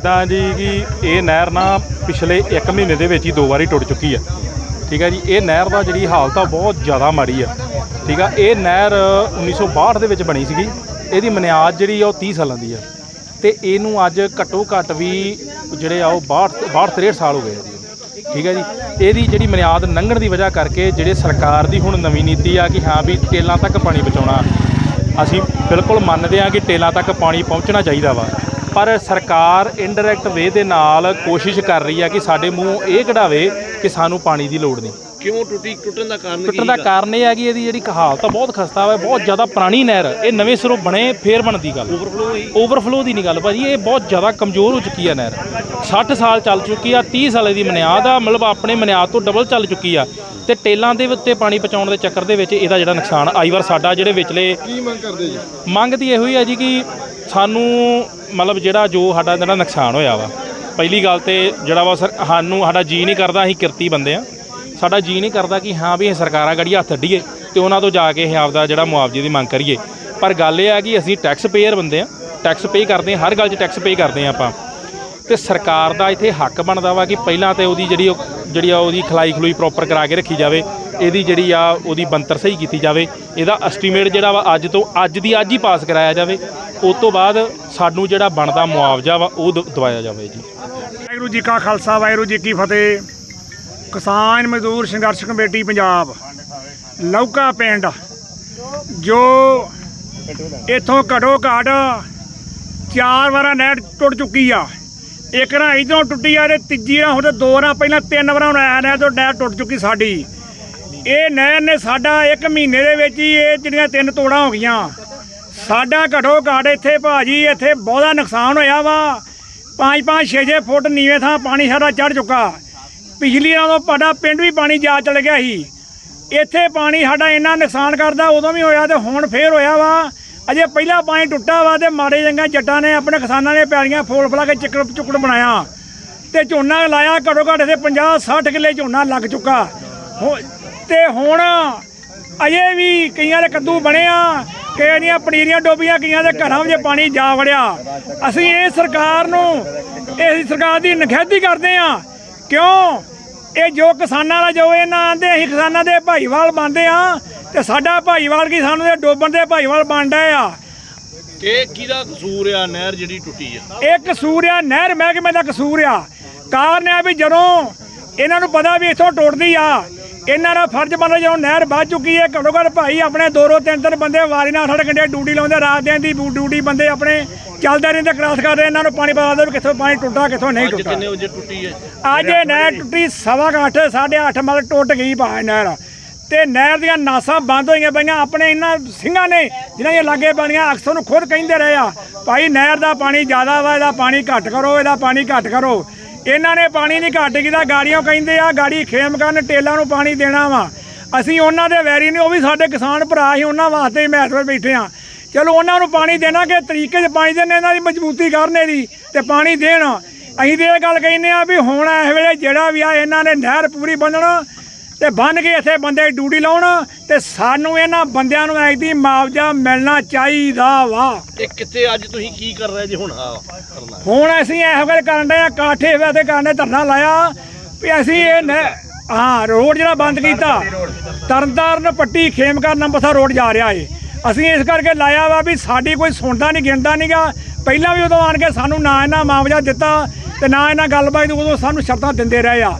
ਇਦਾਂ ਜੀ ਕਿ ਇਹ ਨਹਿਰ ਨਾ ਪਿਛਲੇ 1 ਮਹੀਨੇ ਦੇ ਵਿੱਚ ਹੀ ਦੋ ਵਾਰੀ ਟੁੱਟ ਚੁੱਕੀ ਆ। ਠੀਕ ਹੈ ਜੀ, ਇਹ ਨਹਿਰ ਦਾ ਜਿਹੜੀ ਹਾਲਤ ਆ ਬਹੁਤ ਜ਼ਿਆਦਾ ਮਾੜੀ ਆ। ਠੀਕ ਆ, ਇਹ ਨਹਿਰ 1962 ਦੇ ਵਿੱਚ ਬਣੀ ਸੀਗੀ। ਇਹਦੀ ਮਨਿਆਦ ਜਿਹੜੀ ਆ ਉਹ 30 ਸਾਲਾਂ ਦੀ ਆ। ਤੇ ਇਹਨੂੰ ਅੱਜ ਘੱਟੋ ਘੱਟ ਵੀ ਜਿਹੜੇ ਆ ਉਹ 62 62 63 ਸਾਲ ਹੋ ਗਏ ਆ ਜੀ। ਠੀਕ ਹੈ ਜੀ, ਇਹਦੀ ਜਿਹੜੀ ਮਨਿਆਦ ਲੰਘਣ ਦੀ ਵਜ੍ਹਾ ਕਰਕੇ ਜਿਹੜੇ ਸਰਕਾਰ ਦੀ ਹੁਣ ਨਵੀਂ ਨੀਤੀ ਆ ਕਿ ਹਾਂ ਵੀ ਟੇਲਾਂ ਤੱਕ ਪਾਣੀ ਪਹੁੰਚਾਉਣਾ, ਅਸੀਂ ਬਿਲਕੁਲ ਮੰਨਦੇ ਹਾਂ ਕਿ ਟੇਲਾਂ ਤੱਕ ਪਾਣੀ ਪਹੁੰਚਣਾ ਚਾਹੀਦਾ ਵਾ। ਪਰ ਸਰਕਾਰ ਇਨਡਾਇਰੈਕਟ ਵੇ ਦੇ ਨਾਲ ਕੋਸ਼ਿਸ਼ ਕਰ ਰਹੀ ਆ ਕਿ ਸਾਡੇ ਮੂੰਹ ਇਹ ਕਢਾਵੇ ਕਿ ਸਾਨੂੰ ਪਾਣੀ ਦੀ ਲੋੜ ਨਹੀਂ। ਕਿਉਂ ਟੁੱਟੀ ਟੁੱਟਣ ਦਾ ਕਾਰਨ ਟੁੱਟਣ ਦਾ ਕਾਰਨ ਇਹ ਹੈ ਕਿ ਇਹਦੀ ਜਿਹੜੀ ਕਹਾਵਤ ਆ ਬਹੁਤ ਖਸਤਾ ਵਾ ਬਹੁਤ ਜ਼ਿਆਦਾ ਪੁਰਾਣੀ ਨਹਿਰ ਇਹ ਨਵੇਂ ਸਿਰੋਂ ਬਣੇ ਫੇਰ ਬਣਦੀ ਗੱਲ। ਓਵਰਫਲੋ ਹੋਈ। ਓਵਰਫਲੋ ਦੀ ਨਹੀਂ ਗੱਲ ਭਾਜੀ ਇਹ ਬਹੁਤ ਜ਼ਿਆਦਾ ਕਮਜ਼ੋਰ ਹੋ ਚੁੱਕੀ ਆ ਨਹਿਰ। 60 ਸਾਲ ਚੱਲ ਚੁੱਕੀ ਆ 30 ਸਾਲੇ ਦੀ ਬੁਨਿਆਦ ਆ ਮਤਲਬ ਆਪਣੇ ਬੁਨਿਆਦ ਤੋਂ ਡਬਲ ਚੱਲ ਚੁੱਕੀ ਆ। ਤੇ ਟੇਲਾਂ ਦੇ ਉੱਤੇ ਪਾਣੀ ਪਹੁੰਚਾਉਣ ਦੇ ਚੱਕਰ ਦੇ ਵਿੱਚ ਇਹਦਾ ਜਿਹੜਾ ਨੁਕਸਾਨ ਆਈ ਵਾਰ ਸਾਡਾ ਜਿਹੜੇ ਵਿਚਲੇ ਕੀ ਮੰਗ ਕਰਦੇ ਜੀ? ਮੰਗ ਦੀ ਇਹੋ ਹੀ ਆ ਜੀ ਕਿ ਸਾਨੂੰ ਮਤਲਬ ਜਿਹੜਾ ਜੋ ਸਾਡਾ ਜਿਹੜਾ ਨੁਕਸਾਨ ਹੋਇਆ ਵਾ, ਪਹਿਲੀ ਗੱਲ ਤੇ ਜਿਹੜਾ ਵਾ ਸਰ, ਸਾਨੂੰ ਸਾਡਾ ਜੀ ਨਹੀਂ ਕਰਦਾ, ਅਸੀਂ ਕਿਰਤੀ ਬੰਦੇ ਆ। ਸਾਡਾ ਜੀ ਨਹੀਂ ਕਰਦਾ ਕਿ ਹਾਂ ਵੀ ਇਹ ਸਰਕਾਰਾਂ ਗੜੀ ਹੱਥ ਅੱਡੀਏ ਤੇ ਉਹਨਾਂ ਤੋਂ ਜਾ ਕੇ ਅਸੀਂ ਆਪਦਾ ਜਿਹੜਾ ਮੁਆਵਜ਼ੇ ਦੀ ਮੰਗ ਕਰੀਏ। ਪਰ ਗੱਲ ਇਹ ਆ ਕਿ ਅਸੀਂ ਟੈਕਸ ਪੇਅਰ ਬੰਦੇ ਆ ਟੈਕਸ ਪੇ ਕਰਦੇ ਆ, ਹਰ ਗੱਲ 'ਚ ਟੈਕਸ ਪੇ ਕਰਦੇ ਆ ਆਪਾਂ। ਤੇ ਸਰਕਾਰ ਦਾ ਇੱਥੇ ਹੱਕ ਬਣਦਾ ਵਾ ਕਿ ਪਹਿਲਾਂ ਤੇ ਉਹਦੀ ਜਿਹੜੀ ਉਹ- ਜਿਹੜੀ ਆ ਉਹਦੀ ਖਲਾਈ ਖਲੂਈ ਪ੍ਰੋਪਰ ਕਰਾ ਕੇ ਰੱਖੀ ਜਾਵੇ, ਇਹਦੀ ਜਿਹੜੀ ਆ ਉਹਦੀ ਬੰਤਰ ਸਹੀ ਕੀਤੀ ਜਾਵੇ, ਇਹਦਾ ਐਸਟੀਮੇਟ ਜਿਹੜਾ ਵਾ ਅੱਜ ਤੋਂ ਅੱਜ ਦੀ ਅੱਜ ਹੀ ਪਾਸ ਕਰਾਇਆ ਜਾਵੇ, ਉਸ ਤੋਂ ਬਾਅਦ ਸਾਨੂੰ ਜਿਹੜਾ ਬਣਦਾ ਮੁਆਵਜ਼ਾ ਵਾ ਉਹ ਦ- ਦਵਾਇਆ ਜਾਵੇ ਜੀ। ਵਾਹਿਗੁਰੂ ਜੀ ਕਾ ਖਾਲਸਾ, ਵਾਹਿਗੁਰੂ ਜੀ ਕੀ ਫਤਿਹ। ਕਿਸਾਨ ਮਜ਼ਦੂਰ ਸੰਘਰਸ਼ ਕਮੇਟੀ ਪੰਜਾਬ ਲੌਕਾ ਪਿੰਡ, ਜੋ ਇਥੋਂ ਘਟੋ ਘਟ ਚਾਰ ਵਾਰਾਂ ਨਹਿਰ ਟੁੱਟ ਚੁੱਕੀ ਆ। ਇੱਕ ਰਾਂ ਇਧਰੋਂ ਟੁੱਟੀ ਆ ਤੇ ਤੀਜੀ ਰਾਂ ਹੁਣ ਦੋ ਰਾਂ ਪਹਿਲਾਂ ਤਿੰਨ ਵਾਰਾਂ ਆਇਆ ਨਹਿਰ ਤੋਂ ਨਹਿਰ ਟੁੱਟ ਚੁੱਕੀ ਸਾਡੀ। ਇਹ ਨਹਿਰ ਨੇ ਸਾਡਾ ਇੱਕ ਮਹੀਨੇ ਦੇ ਵਿੱਚ ਹੀ ਇਹ ਜਿਹੜੀਆਂ ਤਿੰਨ ਤੋੜਾਂ ਹੋ ਗਈਆਂ। ਸਾਡਾ ਘਟੋ ਘਟ ਇੱਥੇ ਭਾਜੀ ਇੱਥੇ ਬਹੁਤਾ ਨੁਕਸਾਨ ਹੋਇਆ ਵਾ। 5 5 6 6 ਫੁੱਟ ਨੀਵੇਂ ਥਾਂ ਪਾਣੀ ਸਾਡਾ ਚੜ ਚੁੱਕਾ। ਪਿਛਲੀ ਨਾਲੋਂ ਸਾਡਾ ਪਿੰਡ ਵੀ ਪਾਣੀ ਜਾ ਚਲ ਗਿਆ ਸੀ। ਇੱਥੇ ਪਾਣੀ ਸਾਡਾ ਇੰਨਾ ਨੁਕਸਾਨ ਕਰਦਾ, ਉਦੋਂ ਵੀ ਹੋਇਆ ਤੇ ਹੁਣ ਫੇਰ ਹੋਇਆ ਵਾ। ਅਜੇ ਪਹਿਲਾ ਪਾਣੀ ਟੁੱਟਾ ਵਾ ਤੇ ਮਾੜੇ ਜੰਗਾ ਜੱਟਾਂ ਨੇ ਆਪਣੇ ਕਿਸਾਨਾਂ ਨੇ ਪਿਆਰੀਆਂ ਫੋਲ ਫਲਾ ਕੇ ਚਿੱਕੜ ਚੁੱਕੜ ਬਣਾਇਆ। ਤੇ ਝੋਨਾ ਲਾਇਆ, ਘੱਟੋ ਘੱਟ ਤੇ 50 60 ਕਿੱਲੇ ਝੋਨਾ ਲੱਗ ਚੁੱਕਾ। ਹੋ- ਤੇ ਹੁਣ ਅਜੇ ਵੀ ਕਈਆਂ ਦੇ ਕੱਦੂ ਬਣੇ ਆ, ਕਈਆਂ ਦੀਆਂ ਪਨੀਰੀਆਂ ਡੋਬੀਆਂ, ਕਈਆਂ ਦੇ ਘਰਾਂ ਵਿੱਚ ਪਾਣੀ ਜਾ ਵੜਿਆ। ਅਸੀਂ ਇਹ ਸਰਕਾਰ ਨੂੰ ਇਸ ਸਰਕਾਰ ਦੀ ਨਖੇਧੀ ਕਰਦੇ ਆ। ਕਿਉਂ? ਇਹ ਜੋ ਕਿਸਾਨਾਂ ਦਾ ਜੋ ਇਹਨਾਂ ਆਂਦੇ, ਅਸੀਂ ਕਿਸਾਨਾਂ ਦੇ ਭਾਈਵਾਲ ਬਣਦੇ ਆ। ਤੇ ਸਾਡਾ ਭਾਈਵਾਲ ਕੀ ਸਾਨੂੰ ਦੇ ਡੋਬਣ ਦੇ ਭਾਈਵਾਲ ਬਣਦਾ ਆ। ਇਹ ਕਿਹਦਾ ਕਸੂਰ ਆ? ਨਹਿਰ ਜਿਹੜੀ ਟੁੱਟੀ ਆ। ਇਹ ਕਸੂਰ ਆ ਨਹਿਰ ਮਹਿਕਮੇ ਦਾ ਕਸੂਰ ਆ। ਕਾਰਨ ਆ ਵੀ ਜਦੋਂ ਇਹਨਾਂ ਨੂੰ ਪਤਾ ਵੀ ਇੱਥੋਂ ਟੁੱਟਦੀ ਆ ਇਹਨਾਂ ਦਾ ਫਰਜ਼ ਬਣਦਾ ਜਦੋਂ ਨਹਿਰ ਵੱਜ ਚੁੱਕੀ ਹੈ ਘੱਟੋ ਘੱਟ ਭਾਈ ਆਪਣੇ ਦੋ ਦੋ ਤਿੰਨ ਤਿੰਨ ਬੰਦੇ ਵਾਰੀ ਨਾਲ ਅਠ ਘੰਟੇ ਡਿਊਟੀ ਲਾਉਂਦੇ ਰਾਤ ਦਿਨ ਦੀ ਡਿਊ- ਡਿਊਟੀ ਬੰਦੇ ਆਪਣੇ ਚੱਲਦੇ ਰਹਿੰਦੇ ਕਲਾਸ ਕਰਦੇ ਇਹਨਾਂ ਨੂੰ ਪਾਣੀ ਪਤਾ ਵੀ ਕਿੱਥੋਂ ਪਾਣੀ ਟੁੱਟਾ ਕਿੱਥੋਂ ਨਹੀਂ ਅੱਜ ਟੁੱਟਾ। ਕਿੰਨੇ ਵਜੇ ਟੁੱਟੀ ਹੈ ਅੱਜ ਇਹ ਨਹਿਰ ਟੁੱਟੀ ਸਵਾ ਕੁ ਅੱਠ ਸਾਢੇ ਅੱਠ ਮਤਲਬ ਟੁੱਟ ਗਈ ਭਾਈ ਨਹਿਰ। ਤੇ ਨਹਿਰ ਦੀਆਂ ਨਾਸਾਂ ਬੰਦ ਹੋਈਆਂ ਪਈਆਂ। ਆਪਣੇ ਇਹਨਾਂ ਸਿੰਘਾਂ ਨੇ ਜਿਨ੍ਹਾਂ ਦੇ ਲਾਗੇ ਬਣੀਆਂ ਅਕਸਰ ਨੂੰ ਖੁਦ ਕਹਿੰਦੇ ਰਹੇ ਆ, ਭਾਈ ਨਹਿਰ ਦਾ ਪਾਣੀ ਜ਼ਿਆਦਾ ਵਾ, ਇਹਦਾ ਪਾਣੀ ਘੱਟ ਕਰੋ, ਇਹਦਾ ਪਾਣੀ ਘੱਟ ਕਰੋ। ਇਹਨਾਂ ਨੇ ਪਾਣੀ ਨਹੀਂ ਘੱਟ ਕੀਤਾ। ਗਾੜੀਆਂ ਕਹਿੰਦੇ ਆ, ਗਾੜੀ ਖੇਮ ਕਰਨ, ਟੇਲਾਂ ਨੂੰ ਪਾਣੀ ਦੇਣਾ ਵਾ। ਅਸੀਂ ਉਹਨਾਂ ਦੇ ਵੈਰੀ ਨਹੀਂ, ਉਹ ਵੀ ਸਾਡੇ ਕਿਸਾਨ ਭਰਾ ਸੀ, ਉਹਨਾਂ ਵਾਸਤੇ ਮਹਿਤਵ ਬੈਠੇ ਆ। ਚਲੋ ਉਹਨਾਂ ਨੂੰ ਪਾਣੀ ਦੇਣਾ ਕਿ ਤਰੀਕੇ 'ਚ ਪਾਣੀ ਦੇਣ, ਇਹਨਾਂ ਦੀ ਮਜ਼ਬੂਤੀ ਕਰਨ ਇਹਦੀ ਤੇ ਪਾਣੀ ਦੇਣ। ਅਸੀਂ ਤੇ ਇਹ ਗੱਲ ਕਹਿੰਦੇ ਆ ਵੀ ਹੁਣ ਇਸ ਵੇਲੇ ਜਿਹੜਾ ਵੀ ਆ, ਇਹਨਾਂ ਨੇ ਨਹਿਰ ਪੂਰੀ ਬੰਨਣਾ ਤੇ ਬੰਨ ਕੇ ਇੱਥੇ ਬੰਦੇ ਡਿਊਟੀ ਲਾਉਣ ਤੇ ਸਾਨੂੰ ਇਹਨਾਂ ਬੰਦਿਆਂ ਨੂੰ ਐਦੀ ਮੁਆਵਜ਼ਾ ਮਿਲਣਾ ਚਾਹੀਦਾ ਵਾ। ਇਹ ਕਿੱਥੇ ਅੱਜ ਤੁਸੀਂ ਕੀ ਕਰ ਰਹੇ ਜੀ ਹੁਣ ਆ ਕਰਨਾ? ਹੁਣ ਅਸੀਂ ਇਹੋ ਗੱਲ ਕਰਨ ਦੇ ਆ ਕਾਠੇ ਵੇ ਤੇ ਕਰਨੇ ਧਰਨਾ ਲਾਇਆ ਵੀ ਅਸੀਂ ਇਹ ਨਹਿ- ਹਾਂ ਰੋਡ ਜਿਹੜਾ ਬੰਦ ਕੀਤਾ ਤਰਨਤਾਰਨ ਪੱਟੀ ਖੇਮਕਰ ਨੰਬਰਸਰ ਰੋਡ ਜਾ ਰਿਹਾ ਏ। ਅਸੀਂ ਇਸ ਕਰਕੇ ਲਾਇਆ ਵਾ ਵੀ ਸਾਡੀ ਕੋਈ ਸੁਣਦਾ ਨਹੀਂ ਗਿਣਦਾ ਨਹੀਂਗਾ ਪਹਿਲਾਂ ਵੀ ਉਦੋਂ ਆਣ ਕੇ ਸਾਨੂੰ ਨਾ ਇਹਨਾਂ ਮੁਆਵਜ਼ਾ ਦਿੱਤਾ ਤੇ ਨਾ ਇਹਨਾਂ ਗੱਲਬਾਤ ਉਦੋਂ ਸਾਨੂੰ ਸ਼ਰਤਾਂ ਦਿੰਦੇ ਰਹੇ ਆ।